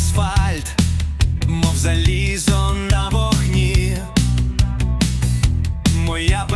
асфальт, мов залізо на вогні. Моя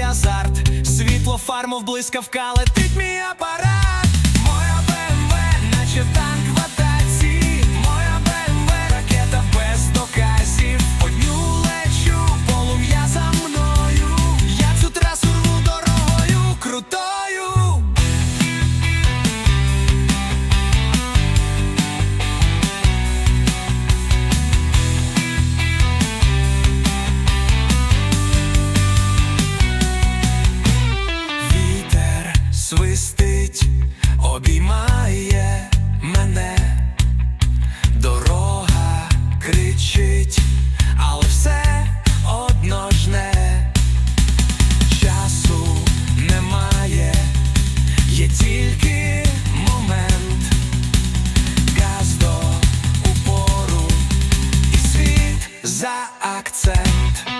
азарт, світло фармов блискавка, летить мій апарат. свистить, обіймає мене, дорога кричить, але все одно жне, часу немає, є тільки момент, газ до упору і світ за акцент.